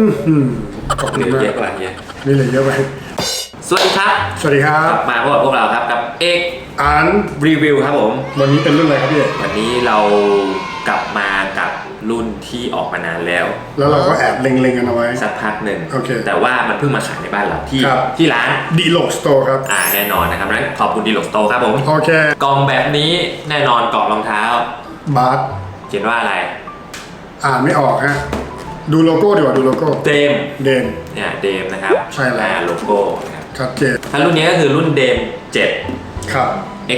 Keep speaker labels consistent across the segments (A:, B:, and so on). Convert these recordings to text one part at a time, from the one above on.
A: อื้อหือขอบ
B: เห
A: คุณ
B: ลือ
A: มาก
B: เยอะกว่าเฮีย
A: นี่เลยเยอะไป
B: สวัสดีครับ
A: สวัสดีครั
B: ก
A: บ
B: ลับมาพบกับพวกเราครับกับเอก
A: อ่าน
B: รีวิวครับผม
A: วันนี้เป็นรุ่นอะไรครับพี่เอก
B: วันนี้เรากลับมากับรุ่นที่ออกมานานแล้ว
A: แล้วเราก็แอบเล็งๆกันเอาไว้
B: สักพักหนึ่ง
A: โอเค
B: แต่ว่ามันเพิ่งมาขายในบ้านเราที่
A: ครับ
B: ที่ร้าน
A: ดีโลกสโตร์ครับ
B: อ่าแน่นอนนะครับนั้นขอบคุณดีโลกสโตครับผม
A: โอเค
B: กล่องแบบนี้แน่นอนกล่องรองเท้า
A: บาร์ส
B: เขียนว่าอะไร
A: อ่านไม่ออกฮะ ดูโลโก้ดีกว่าดูโลโก้
B: เดม
A: เดน
B: เนี่ยเดมนะครับ
A: ใช่แล้ว
B: อ่าโลโก้นะครับ
A: ชัดเจน
B: ถ้ารุ่นนี้ก็คือรุ่นเดม7
A: ครับ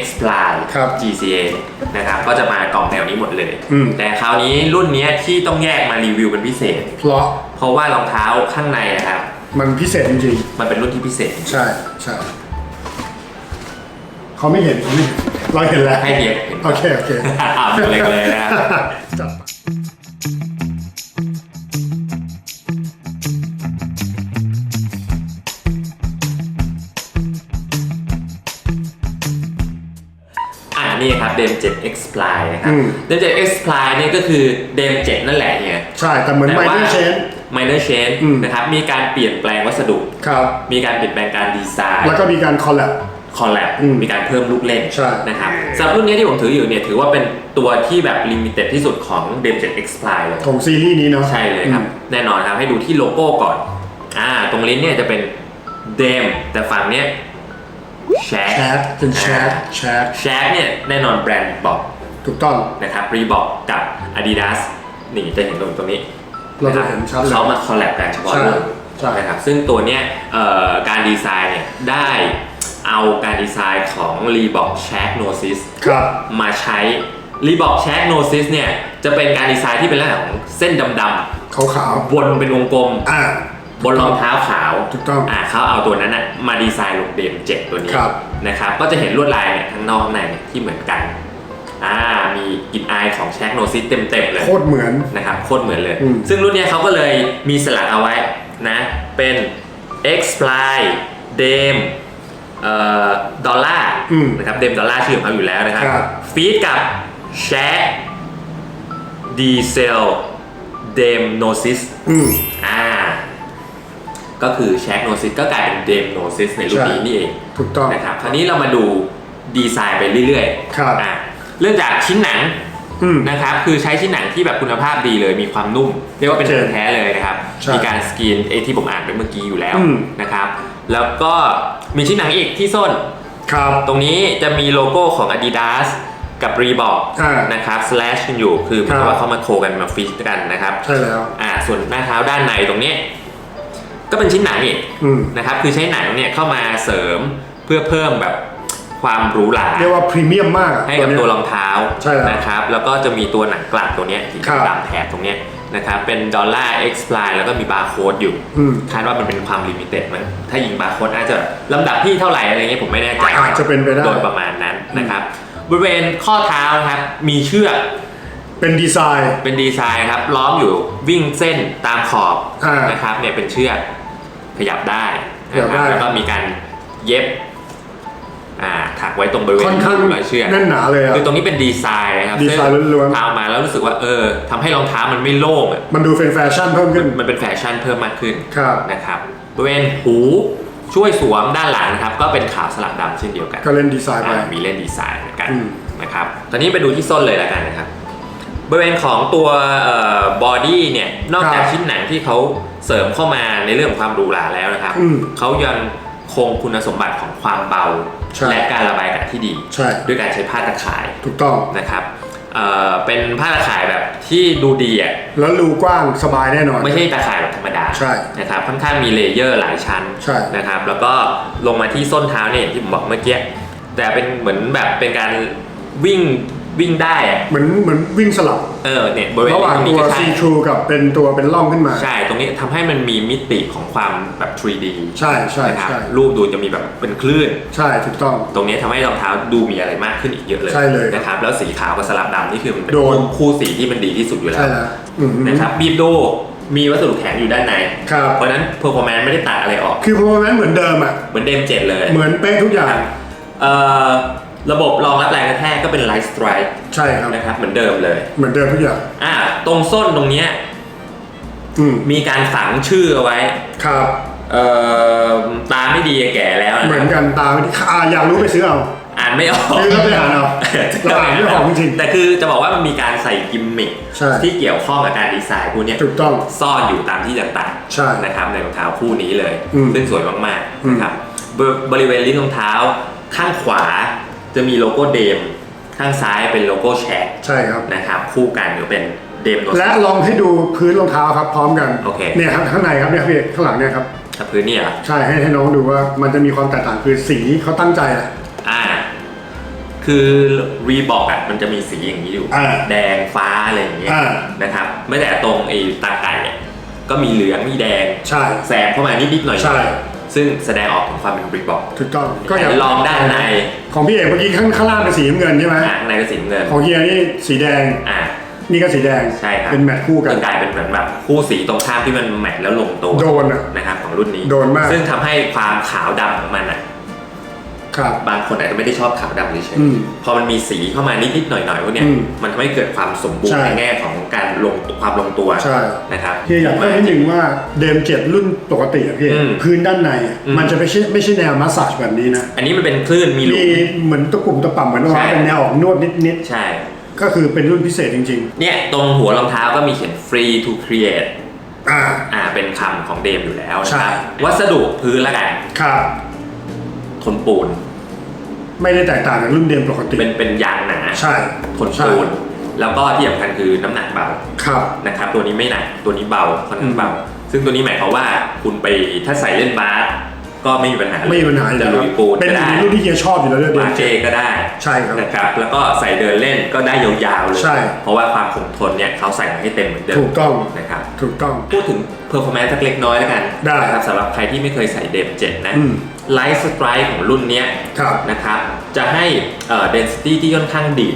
B: X Fly
A: ครับ
B: GCA นะครับก็จะมากล่องแนวนี้หมดเลย
A: อืม
B: แต่คราวนี้รุ่นเนี้ยที่ต้องแยกมารีวิวเป็นพิเศษ
A: เพราะ
B: เพราะว่ารองเท้าข้างในนะครับ
A: มันพิเศษจริง
B: มันเป็นรุ่นที่พิเศษ
A: ๆ ใช่ใช่เขาไม่เห็นเขาไม่เห็นเราเห็นแล้ว
B: ให้เฮียเห็น
A: โอเคโอเค
B: อ่านเลยเลยนะครับ
A: จัดไป
B: นี่ครับเดม7 X Fly นะครับ
A: อืม
B: เดม7 X Fly นี่ก็คือเดม7นั่นแหละเนี่ย
A: ใช่ แต่เหมือนไมเนอร์เชน
B: minor change
A: อืม
B: นะครับ มีการเปลี่ยนแปลงวัสดุ
A: ครับ
B: มีการเปลี่ยนแปลงการดีไซน์
A: แล้วก็มีการคอลแลบ
B: คอลแลบ
A: อืม
B: มีการเพิ่มลูกเล่น
A: ใช่
B: นะครับสำหรับรุ่นนี้ที่ผมถืออยู่เนี่ยถือว่าเป็นตัวที่แบบลิมิเต็ดที่สุดของเดม7 X Fly เลย
A: ของซีรีส์นี้เนาะ
B: ใช่เลยครับแน่นอนครับให้ดูที่โลโก้ก่อน อ่า ตรงลิ้นเนี่ยจะเป็นเดมแต่ฝั่งเนี้ย แช
A: แชทเป็นแชทแชท
B: แชทเนี่ยแน่นอนแบรนด์บอก
A: ถูกต้อง
B: นะครับรีบอกกับ Adidas นี่จะเห็นตรงตรงนี้
A: เราจะเห็นชัดเลย
B: เขามาคอลแลบกันเฉพาะ
A: ใช่
B: เรื่อง
A: ใช่
B: นะครับซึ่งตัวเนี้ยเอ่อการดีไซน์เนี่ยได้เอาการดีไซน์ของ Reebok Shaq Gnosis
A: ครับ
B: มาใช้ Reebok Shaq Gnosis เนี่ยจะเป็นการดีไซน์ที่เป็นลักษณะของเส้นดำ
A: ขาวขาว
B: ๆวนเป็นวงกลม
A: ๆอ่า
B: บนรองเท้าขาว
A: ถูกต้อง
B: อ่าเขาเอาตัวนั้นน่ะมาดีไซน์ลงเดมเจ็ดตัวนี้
A: ครับ
B: นะครับ ก็จะเห็นลวดลายเนี่ยทั้งนอกข้างในเนี่ยที่เหมือนกันอ่ามีกลิ่นอายของแชกโนซิสเต็มๆเลย
A: โคตรเหมือน
B: นะครับโคตรเหมือนเลย
A: อืม
B: ซึ่งรุ่นเนี้ยเขาก็เลยมีสลักเอาไว้นะเป็น X Fly Dame เอ่อดอลลาร์
A: อืม
B: นะครับเดมดอลลาร์ชื่อของเขาอยู่แล้วนะครับ
A: ครับ
B: ฟีดกับแชกดีเซลเดมโนซิส
A: อืม
B: อ่า ก็คือแชกโนซิสก็กลายเป็นเดมโนซิสในรุ่นนี้
A: ใช่
B: นี่เอง
A: ถูกต้อง
B: นะครับคราวนี้เรามาดูดีไซน์ไปเรื่อยๆ
A: ครับ
B: อะเริ่มจากชิ้นหนัง
A: อืม
B: นะครับคือใช้ชิ้นหนังที่แบบคุณภาพดีเลยมีความนุ่ม เรียกว่าเป็น
A: โอเค
B: หนังแท้เลยนะครับ
A: ใช่
B: มีการสกรีนไอ้ที่ผมอ่านไปเมื่อกี้อยู่แล้ว
A: อืม
B: นะครับ แล้วก็มีชิ้นหนังอีกที่ส้น
A: ครับ
B: ตรงนี้จะมีโลโก้ของ Adidas กับ Reebok
A: อ่า
B: นะครับ slash กันอยู่คือเหมือนกับ
A: ครับ
B: ว่าเขามาโคกันมาฟิชกันนะครับ
A: ใช่แล้ว
B: อ่าส่วนหน้าเท้าด้านในตรงเนี้ย ก็เป็นชิ้นหนังอีก
A: อืม
B: นะครับ คือใช้หนังเนี่ยเข้ามาเสริมเพื่อเพิ่มแบบความหรูหรา
A: เรียกว่าพรีเมียมมากอะ
B: ให้กับ
A: เนี้ย
B: ตัวรองเท้า
A: ใช่แล้ว
B: นะครับ แล้วก็จะมีตัวหนังกลับตัวเนี้ยสี
A: ครับ
B: ดำแถบตรงเนี้ยนะครับ เป็นดอลลาร์ X Fly แล้วก็มีบาร์โค้ดอยู่
A: อืม
B: คาดว่ามันเป็นความลิมิเต็ดมั้งถ้ายิงบาร์โค้ดอาจจะลำดับที่เท่าไหร่อะไรเงี้ยผมไม่แน่ใจ
A: อาจจะเป็นไปได้
B: โดยประมาณนั้นนะครับ บริเวณข้อเท้านะครับ มีเชือก
A: เป็นดีไซน์
B: เป็นดีไซน์ครับ ล้อมอยู่วิ่งเส้นตามขอบ
A: อ่าน
B: นะครับเนี่ยเป็นเชือกข ยับได้
A: ขยับ
B: นะค
A: ได้
B: รับแล้วก็มีการเย็บอ่าถักไว้ตรงบริเวณ
A: ค่อนข้าง
B: รอยเชือก
A: แน่นหนาเลยอะ
B: คือตรงนี้เป็นดีไซน์นะครับ
A: ดีไซน์ล้วนๆ
B: ทามาแล้วรู้สึกว่าเออทำให้รองเท้ามันไม่โล่งอะ
A: มันดูเป็นแฟชั่นเพิ่มขึ้น
B: มันเป็นแฟชั่นเพิ่มมากขึ้น
A: ครับ
B: นะครับบริเวณหูช่วยสวมด้านหลังนะครับ ก็เป็นขาวสลับดำเช่นเดียวกัน
A: ก็เล่นดีไซน์ไป
B: อ่ามีเล่นดีไซน์เหมือนกัน
A: อืม
B: นะครับ ตอนนี้ไปดูที่ส้นเลยแล้วกันนะครับ บริเวณของตัวบอดี้เนี่ยนอกจาก
A: ครับ
B: ชิ้นหนังที่เขา เสริมเข้ามาในเรื่องของความหรูหราแล้วนะครับ
A: อืม
B: เขายังคงคุณสมบัติของความเบา
A: ใช่
B: และการระบายอากาศที่ดี
A: ใช่
B: ด้วยการใช้ผ้าตะข่าย
A: ถูกต้อง
B: นะครับเอ่อเป็นผ้าตะข่ายแบบที่ดูดีอะ
A: แล้วรูกว้างสบายแน่นอน
B: ไม่ใช่ตะข่ายแบบธรรมดา
A: ใช่
B: นะครับค่อนข้างมีเลเยอร์หลายชั้น
A: ใช่
B: นะครับ แล้วก็ลงมาที่ส้นเท้าเนี่ยอย่างที่ผมบอกเมื่อกี้แต่เป็นเหมือนแบบเป็นการวิ่ง วิ่งได้อะ
A: เหมือนเหมือนวิ่งสลับ
B: เออเนี่ยบริเวณ
A: ระหว่าง
B: นี้
A: ตัว
B: ก็ใช่
A: ซีทรูกับเป็นตัวเป็นล่องขึ้นมา
B: ใช่ตรงนี้ทำให้มันมีมิติของความแบบ 3D
A: ใช่ใช่
B: นะครับ
A: ใช่
B: รูปดูจะมีแบบเป็นคลื่น
A: ใช่ถูกต้อง
B: ตรงนี้ทำให้รองเท้าดูมีอะไรมากขึ้นอีกเยอะเลย
A: ใช่เลย
B: นะครับแล้วสีขาวกับสลับดำนี่คือมันเป็น
A: โดน
B: คู่สีที่มันดีที่สุดอยู่แล้
A: ใช่
B: ว
A: แล้วอืม
B: นะครับบีบดูมีวัสดุแข็งอยู่ด้านใน
A: ครับ
B: เพราะฉะนั้นเพอร์ฟอร์แมนซ์ไม่ได้ตัดอะไรออก
A: คือพอแมนเหมือนเดิมอะ
B: เหมือนเดมเจ็ดเลย
A: เหมือนเป๊ะทุกอย่าง
B: เอ่อ ระบบรองรับแรงกระแทกก็เป็นไลท์สไตร์
A: ใช่ครับ
B: นะครับเหมือนเดิมเลย
A: เหมือนเดิมทุกอย่าง
B: อ่าตรงส้นตรงเนี้ย
A: อืม
B: มีการฝังชื่อเอาไว้
A: ครับ
B: เอ่อตาไม่ดีแก่แล้วนะ
A: เหมื
B: ค
A: อน
B: รับ
A: กันตาไม่ดีอ่าอยากรู้ไปซื้อเอา
B: อ่านไม่ออก
A: ซื้อแล้วไปอ่านเอาเราอ่านไม่ออกจริง
B: แต่คือจะบอกว่ามันมีการใส่กิมมิค
A: ใช่
B: ที่เกี่ยวข้องกับการดีไซน์พวกเนี้ย
A: ถูกต้อง
B: ซ่อนอยู่ตามที่ต่าง
A: ใช่
B: ๆนะครับในรองเท้าคู่นี้เลย
A: อืม
B: ซึ่งสวยมาก
A: อื
B: ๆ
A: ม
B: นะครับบบริเวณลิ้นรองเท้าข้างขวา จะมีโลโก้เดมข้างซ้ายเป็นโลโก้แชก
A: ใช่ครับ
B: นะครับ คู่กันก็เป็นเดมโน
A: และลองให้ดูพื้นรองเท้าครับพร้อมกัน
B: โอเค
A: เนี่ยครับข้างในครับเนี่ยพี่เอกข้างหลังเนี่ยครับ
B: ถ้าพื้นเนี่ยเหรอ
A: ใช่ให้ให้น้องดูว่ามันจะมีความแตกต่างคือสีเขาตั้งใจแหละ
B: อ่า คือรีบอกอะมันจะมีสีอย่างนี้อยู่
A: อ่า
B: แดงฟ้าอะไรอย่างเงี้ย
A: อ่า
B: นะครับ ไม่แต่ตรงไอ้ตาไก่เนี่ยก็มีเหลืองมีแดง
A: ใช่
B: แซมเข้ามานิดๆหน่อยๆ
A: ใช่
B: ซึ่งแสดงออกถึงความเป็นรีบอก
A: ถูกต้องก็อยาก
B: ลองด้านใน
A: ของพี่เอกเมื่อกี้ข้างข้างล่างเป็นสีน้ำเงินใช่ไหม
B: อะในกระสีน้ำเงิน
A: ของเฮียนี่สีแดง
B: อะ
A: นี่ก็สีแดง
B: ใช่ครับ
A: เป็นแมทคู่กัน
B: กลายเป็นเหมือนแบบคู่สีตรงข้ามที่มันแมทแล้วลงตัว
A: โดนอะ
B: นะครับของรุ่นนี้
A: โดนมาก
B: ซึ่งทำให้ความขาวดำของมันอะ
A: ครับ
B: บางคนอาจจะไม่ได้ชอบขาวดำเฉย
A: อืม
B: ๆพอมันมีสีเข้ามานิดๆหน่อยๆพวกเนี้ย
A: อืม
B: มันทำให้เกิดความสมบูร
A: ใช่
B: ณ์ในแง่ของการลงความลงตัว
A: ใช่
B: นะครับ
A: เฮียอยากเพิ่มนิดนึงว่าเดมเจ็ดรุ่นปกติอะพี่
B: อืม
A: พื้นด้านในอะ
B: อืม
A: มันจะไม่ใช่ไม่ใช่แนวมัสซาจแบบนี้นะ
B: อันนี้มันเป็นคลื่นมีหลุ
A: มี
B: ม
A: เหมือนตะกุ่มตะป่ำเหมือนว่า
B: ใช่
A: เป็นแนวออกนวดนิด
B: ใช่
A: ๆ ก็คือเป็นรุ่นพิเศษจริง
B: เนี่ยตรงหัวรองเท้าก็มีเขียน free to create
A: ๆ อ่า
B: อ่าเป็นคำของเดมอยู่แล้วนะ
A: ใช่
B: ครับวัสดุพื้นละกัน
A: ครับ
B: ทนปูน
A: ไม่ได้แตกต่างจากรุ่นเดมปกติ
B: เป็นเป็นยางหนา
A: ใช่
B: ทนปูน แล้วก็ที่สำคัญคือน้ำหนักเบา
A: ครับ
B: นะครับตัวนี้ไม่หนักตัวนี้เบาค่อนข้างเบา ซึ่งตัวนี้หมายความว่าคุณไปถ้าใส่เล่นบาส ก็ไม่มีปัญหาเลย
A: ไม่มีปัญหาอยู่
B: จะ
A: แล้ว
B: ลุยปูน
A: เป็น
B: ก็ได้
A: รุ่นที่เฮียชอบอยู่แล้วด้วยเด
B: บามเจ
A: เจ็ด
B: ก็ได้
A: ใช่ครับ
B: นะครับ แล้วก็ใส่เดินเล่นก็ได้ยาวๆเลย
A: ใช่
B: เพราะว่าความคงทนเนี่ยเขาใส่มาให้เต็มเหมือนเดิม
A: ถูกต้อง
B: นะครับ
A: ถูกต้อง
B: พูดถึง performance สักเล็กน้อยแล้วกัน
A: ได้
B: นะครับสำหรับใครที่ไม่เคยใส่เดมเจ็ดนะ
A: อืม
B: ไลท์สไตร์ของรุ่นเนี้ย
A: ครับ
B: นะครับจะให้เอ่อ density ที่ค่อนข้างดี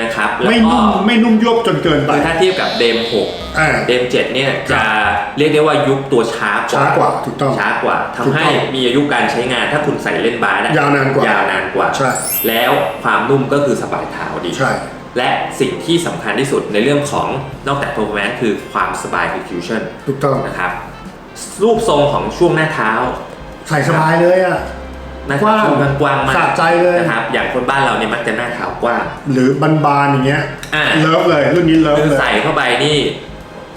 B: นะครับแล้ว
A: ไม่
B: ก็
A: นุ่มไม่นุ่มยวบจนเกินไป
B: คือถ้าเทียบกับเดม6
A: อ่า
B: เดม7เนี่ยจะเรียกได้ว่ายุคตัวช้ากว่า
A: ช้ากว่าถูกต้อง
B: ช้ากว่าทำ
A: ถูก
B: ให้
A: ต้อง
B: มีอายุการใช้งานถ้าคุณใส่เล่นบาสอะ
A: ยาวนานกว่ายา
B: วนานกว่า
A: ใช่
B: แล้วความนุ่มก็คือสบายเท้าดี
A: ใช่
B: และสิ่งที่สำคัญที่สุดในเรื่องของนอกจาก performance คือความสบายคือ fusion
A: ถูกต้อง
B: นะครับรูปทรงของช่วงหน้าเท้า
A: ใส่สบายเลยอะ
B: หน้าเท้าก
A: ว้าง
B: ช่วงกว้างๆมาก
A: สะใจเลย
B: นะครับอย่างคนบ้านเราเนี่ยมักจะหน้าเท้ากว้าง
A: หรือบานๆอย่างเงี้ย
B: อ่า
A: เลิฟเลยรุ่นนี้เลิฟ
B: คือ
A: เลย
B: ใส่เข้าไปนี่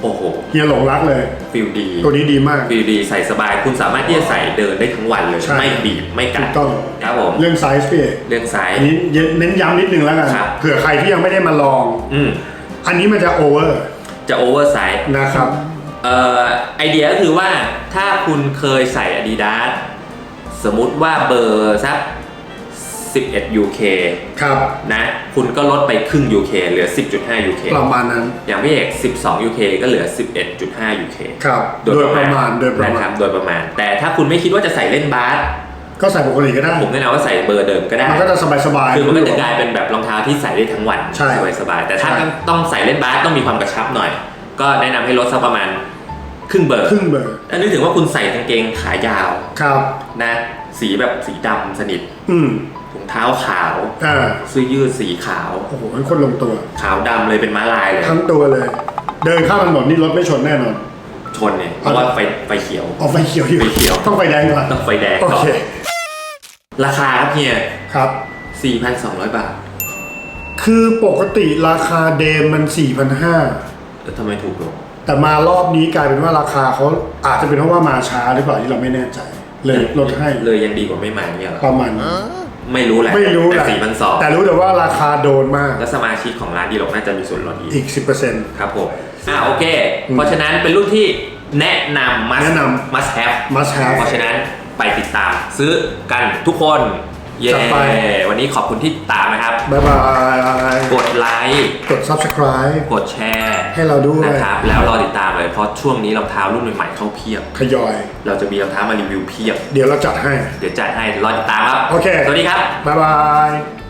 B: โอ้โห
A: เฮียหลงรักเลย
B: ฟิลดี
A: ตัวนี้ดีมาก
B: ฟิลดีใส่สบายคุณสามารถที่จะใส่เดินได้ทั้งวันเลย
A: ใช่
B: ไม่บีบไม่กั
A: ถู
B: ด
A: กต้อง
B: ครับผม
A: เรื่องไซส์พี่เอก
B: เรื่องไซส์
A: อันนี้เน้นย้ำนิดนึงแล้วกัน
B: ครับ
A: เผื่อใครที่ยังไม่ได้มาลอง
B: อืม
A: อันนี้มันจะโอเวอร์
B: จะโอเวอร์ไซส์
A: นะครับ
B: เอ่อไอเดียก็คือว่าถ้าคุณเคยใส่ Adidas สมมุติว่าเบอร์สัก11 UK
A: ครับ
B: นะ คุณก็ลดไปครึ่ง UK เหลือ 10.5 UK
A: ประมาณนั้น
B: อย่างพี่เอก12 UK ก็เหลือ 11.5 UK
A: ครับ โดยประมาณ โดยประ
B: นะ
A: มา
B: ครั
A: ณ
B: บโดยประมาณ แต่ถ้าคุณไม่คิดว่าจะใส่เล่นบาส
A: ก็ใส่ปกติก็ได้
B: ผมแนะนำว่าใส่เบอร์เดิมก็ได้
A: มันก็จะสบายๆ
B: คือมันก็จะกลายเป็นแบบรองเท้าที่ใส่ได้ทั้งวัน
A: ใช่
B: สบายๆ แต่ถ้า
A: ใช่
B: ต้องใส่เล่นบาสต้องมีความกระชับหน่อย ก็แนะนำให้ลดสักประมาณ ครึ่งเบอร์
A: ครึ่งเบอร์
B: อันนี้ถึงว่าคุณใส่กางเกงขายาว
A: ครับ
B: นะ สีแบบสีดำสนิท
A: อืม
B: ถุงเท้าขาว
A: อ่า
B: เสื้อยืดสีขาว
A: โอ้โหเป็นคนลงตัว
B: ขาวดำเลยเป็นม้าลายเลย
A: ทั้งตัวเลย เดินข้ามถนนนี่รถไม่ชนแน่นอน
B: ชนเนี่ยเพราะว่าไฟไฟเขียว
A: เอาไฟเขียวอยู่
B: ไฟเขียว
A: ต้องไฟแดงก่อน
B: ต้องไฟแดง
A: โอ
B: ก่อน
A: เค
B: ราคาครับเฮีย
A: ครับ
B: 4,200 บาท
A: คือปกติราคาเดมมัน4,500
B: แล้วทำไมถูกลง
A: แต่มารอบนี้กลายเป็นว่าราคาเขาอาจจะเป็นเพราะว่ามาช้าหรือเปล่าที่เราไม่แน่ใจ เลยลดให้
B: เลยยังดีกว่าไม่มาเนี่ยเหรอ
A: ประมาณนั้น
B: ไม่รู้แหละ
A: ไม่รู้แห
B: แต่
A: ละ
B: สี่พันสอง
A: แต่รู้แต่ว่าราคาโดนมาก
B: แล้วสมาชิกของร้านดีหลกน่าจะมีส่วนลดอีก
A: อีก 10%
B: ครับผม อ่าโอเค
A: อืม
B: เพราะฉะนั้นเป็นรุ่นที่แนะนำ must
A: แนะนำ
B: must have
A: must have
B: เพราะฉะนั้นไปติดตามซื้อกันทุกคน เย้
A: จัดไป
B: วันนี้ขอบคุณที่ติดตามนะครับ
A: บ๊ายบาย
B: กดไลค์
A: กด subscribe
B: กดแชร์
A: ให้เราด้วย
B: นะครับแล้วรอติดตามเลยเพราะช่วงนี้รองเท้ารุ่นใหม่ๆเข้าเพียบ
A: ทยอย
B: เราจะมีรองเท้ามารีวิวเพียบ
A: เดี๋ยวเราจัดให้
B: เดี๋ยวจัดให้รอติดตามครับ
A: โอเค
B: สวัสดีครับ
A: บ๊ายบาย